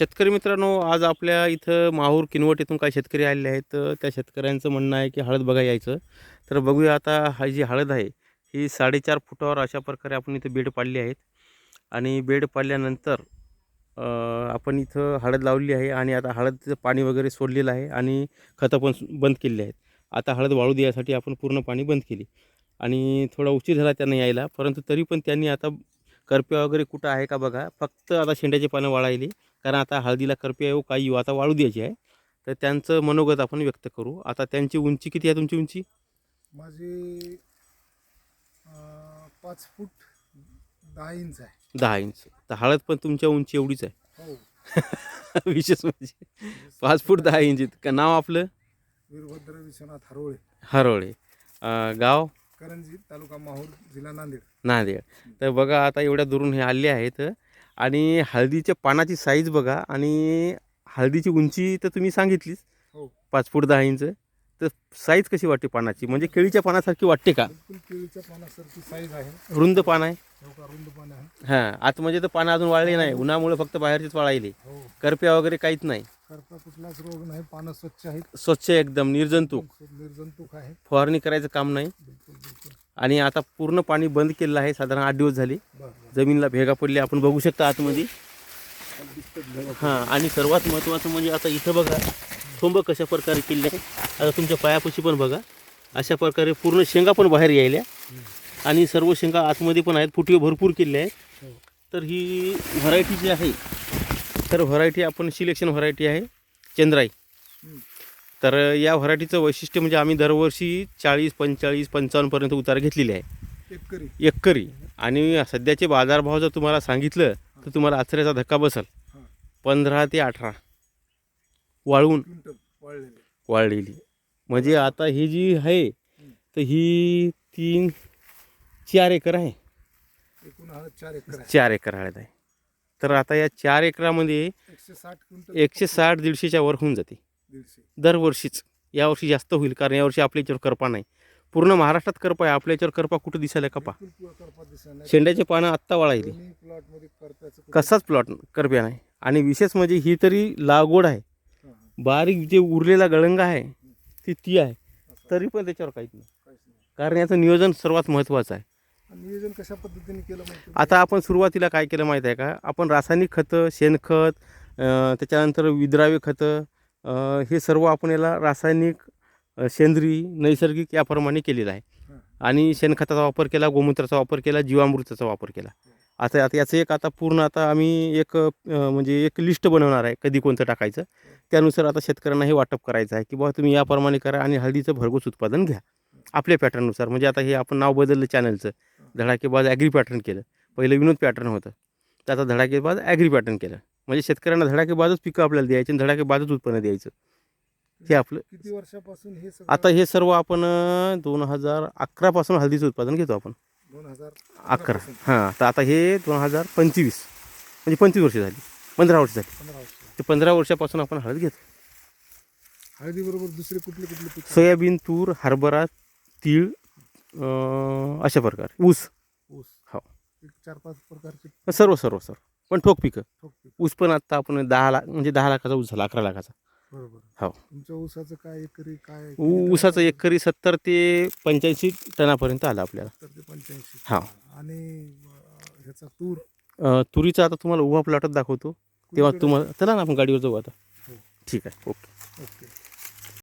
शेतकरी मित्रांनो आज आपल्या इथं माहूर किनवट येथून काही शेतकरी आलेले आहेत. तर त्या शेतकऱ्यांचं म्हणणं आहे की हळद बघा यायचं. तर बघूया आता हा जी हळद आहे ही साडेचार फुटावर अशा प्रकारे आपण इथं बेड पाडली आहेत. आणि बेड पाडल्यानंतर आपण इथं हळद लावली आहे आणि आता हळदचं पाणी वगैरे सोडलेलं आहे आणि खतं पण बंद केलेली आहेत. आता हळद वाळू द्यायसाठी आपण पूर्ण पाणी बंद केली. आणि थोडा उशीर झाला त्यांना यायला परंतु तरी पण त्यांनी आता करप्या वगैरे कुठं आहे का बघा फक्त आता शेंड्याची पानं वाळायली. कारण आता हळदीला करप्या येऊ काही येऊ आता वाळू द्यायची आहे. तर त्यांचं मनोगत आपण व्यक्त करू. आता त्यांची उंची किती आहे तुमची उंची? माझी पाच फूट दहा इंच आहे. दहा इंच. तर हळद पण तुमच्या उंची एवढीच आहे. हो. विशेष म्हणजे पाच फूट दहा इंच. का नाव आपलं? वीरभद्र विश्वनाथ हरोळे. हरोळे. गाव? करंजी तालुका माहूर जिल्हा नांदेड. नांदेड. तर बघा आता एवढ्या दुरून हे आले आहेत. आणि हळदीच्या पानाची साईज बघा आणि हळदीची उंची तर तुम्ही सांगितलीच. हो. पाच फूट दहा इंच. तर साईज कशी वाटते पानाची? म्हणजे केळीच्या पानासारखी वाटते का? बिलकुल केळीच्या पानासारखी साईज आहे. रुंद पान आहे? हो का रुंद पान आहे. हां आतमध्ये तर पानं अजून वाळले नाही. उन्हामुळे फक्त बाहेरचेच वाळायले. हो. करप्या वगैरे काहीच नाही. करता कुठलाच रोग नाही. पानं स्वच्छ आहेत. स्वच्छ एकदम निर्जंतुक. निर्जंतुक आहे. फवारणी करायचं काम नाही. बिलकुल बिलकुल. आणि आता पूर्ण पाणी बंद केलेलं आहे. साधारण आठ दिवस झाले. जमीनला भेगा पडली. आपण बघू शकता आतमध्ये. हां आणि सर्वात महत्त्वाचं म्हणजे आता इथं बघा थोंब कशा प्रकारे केले आहे. आता तुमच्या पायापाशी पण बघा अशा प्रकारे पूर्ण शेंगा पण बाहेर यायल्या. आणि सर्व शेंगा आतमध्ये पण आहेत. फुटवे भरपूर केले आहेत. तर ही व्हरायटी जी आहे तर व्हरायटी आपण सिलेक्शन व्हरायटी आहे चंद्राई. तर या व्हरायटीचं वैशिष्ट्य म्हणजे आम्ही दरवर्षी चाळीस पंचेचाळीस पंचावन्नपर्यंत उतार घेतलेले आहे. एकरी एकरी आणि सध्याचे बाजारभाव जर तुम्हाला सांगितलं तर तुम्हाला आश्चर्याचा धक्का बसल. पंधरा ते अठरा. वाळवून वाळलेले. म्हणजे आता ही जी आहे तर ही तीन चार एकर आहे. चार एकर आहे. चार एकर हळद आहे. तर आता या चार एकरामध्ये एकशे साठ दीडशेच्या वर होऊन जाते. दरवर्षीच. यावर्षी जास्त होईल कारण यावर्षी आपल्या याच्यावर करपा नाही. पूर्ण महाराष्ट्रात करपा आहे आपल्या याच्यावर करपा कुठं दिसायला कपा? शेंड्याचे पानं आत्ता वाळायली कसाच प्लॉट करप्या नाही. आणि विशेष म्हणजे ही तरी लागवड आहे. बारीक जे उरलेला गळंग आहे ती ती आहे. तरी पण त्याच्यावर काहीच नाही. कारण याचं नियोजन सर्वात महत्त्वाचं आहे. नियोजन कशा पद्धतीने केलं? आता आपण सुरुवातीला काय केलं माहीत आहे का? आपण रासायनिक खतं शेणखत त्याच्यानंतर विद्राव्य खतं हे सर्व आपण याला रासायनिक सेंद्रिय नैसर्गिक याप्रमाणे केलेलं आहे. आणि शेणखताचा वापर केला गोमूत्राचा वापर केला जीवामृताचा वापर केला. आता आता याचं एक आता पूर्ण आता आम्ही एक म्हणजे एक लिस्ट बनवणार आहे कधी कोणतं टाकायचं. त्यानुसार आता शेतकऱ्यांना हे वाटप करायचं आहे की बाबा तुम्ही याप्रमाणे करा आणि हळदीचं भरघोस उत्पादन घ्या. आपल्या पॅटर्ननुसार म्हणजे आता हे आपण नाव बदललं चॅनलचं. धडाकेबाज ॲग्री पॅटर्न केलं. पहिलं विनोद पॅटर्न होतं. तर आता धडाकेबाज ॲग्री पॅटर्न केलं. म्हणजे शेतकऱ्यांना धडाकेबाजच पिकं आपल्याला द्यायची आणि धडाकेबाजच उत्पन्न द्यायचं. हे आपलं किती वर्षापासून हे सगळं आता हे सर्व आपण दोन हजार अकरापासून हळदीचं उत्पादन घेतो आपण. दोन हजार अकरा. हां तर आता हे दोन हजार पंचवीस. म्हणजे पंचवीस वर्ष झाली. पंधरा वर्ष झाली. पंधरा वर्ष. ते पंधरा वर्षापासून आपण हळद घेतो. हळदी बरोबर दुसरे कुठले कुठले पीक? सोयाबीन तूर हरभरा तीळ अं, अशा प्रकारे. ऊस. ऊस. हो. एक चार पाच प्रकारचे सर्व सर्व सर्व. पण ठोक पिकं. ठोक पीक. ऊस पण आत्ता आपण दहा लाख म्हणजे दहा लाखाचा ऊस झाला अकरा लाखाचा. बरोबर. हो. तुमच्या ऊसाचं काय एकरी काय ऊ- ऊसाचं? एकरी सत्तर ते पंच्याऐंशी टनापर्यंत आलं आपल्याला. सत्तर ते पंच्याऐंशी. हा. आणि अं, ह्याचा तूर? अं, तुरीचा आता तुम्हाला उभा प्लॉटच दाखवतो. तेव्हा? तुम्हाला चला ना आपण गाडीवर जाऊ आता. हो. ठीक आहे. ओके. ओके.